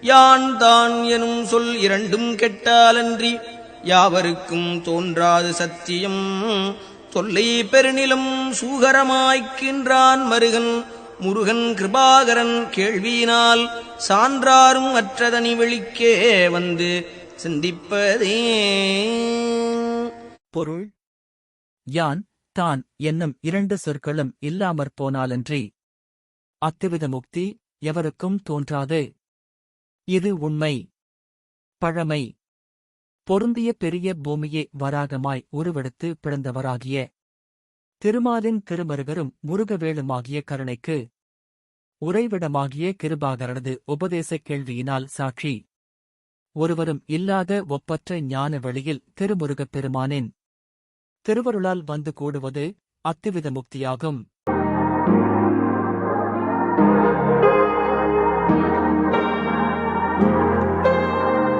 யான் தான் எனும் சொல் இரண்டும் கெட்டாலன்றி யாவருக்கும் தோன்றாது சத்தியம். தொல்லை பெருநிலம் சூகரமாய்க்கின்றான் மருகன். முருகன் கிருபாகரன் கேள்வியினால் சான்றாரும் அற்றதனி வெளிக்கே வந்து சிந்திப்பதே. பொருள்? யான் தான் என்னும் இரண்டு சொற்களும் இல்லாமற் போனாலன்றி அத்துவித முக்தி எவருக்கும் தோன்றாது. இது உண்மை. பழமை. பொருந்திய பெரிய பூமியே வராகமாய் உருவெடுத்து பிறந்தவராகிய திருமாலின் திருமருகரும் முருகவேளுமாகிய கருணைக்கு உறைவிடமாகிய கிருபாகரனது உபதேச கேள்வியினால் சாட்சி. ஒருவரும் இல்லாத ஒப்பற்ற ஞான வழியில் திருமுருகப் பெருமானின் திருவருளால் வந்து கூடுவது அத்துவித முக்தியாகும்.